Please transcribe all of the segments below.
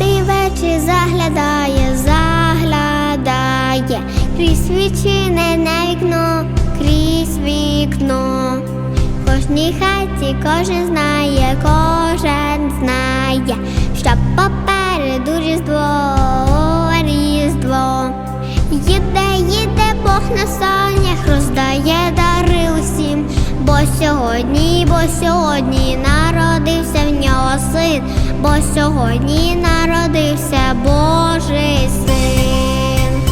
очі заглядає, заглядає, крізь відчинене вікно, крізь вікно. Кожній хаті кожен знає, кожен знає, що попереду різдво, різдво. Їде, їде Бог на санях, роздає дари усім, бо сьогодні, бо сьогодні народився в нього син, бо сьогодні народився Божий син.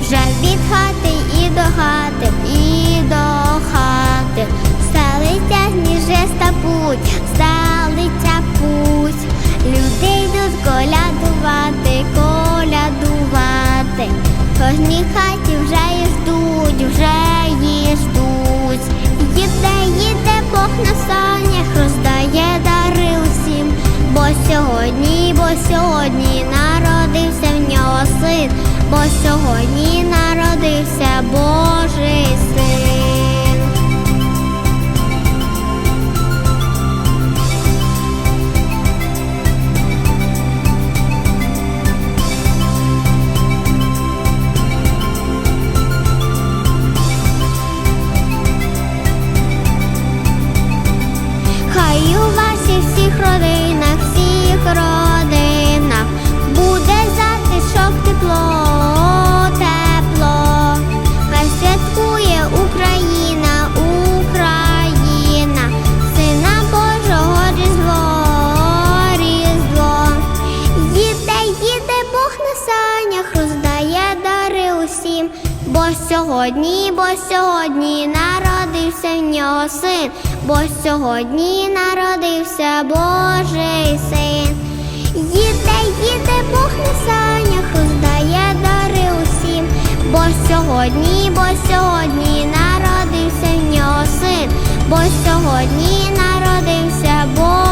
Вже від хати і до хати, усім. Бо сьогодні, бо сьогодні народився в нього син, бо сьогодні народився Божий син. Їде, їде Бог на санях, роздає дари усім, бо сьогодні, бо сьогодні народився в нього син, бо сьогодні народився Божий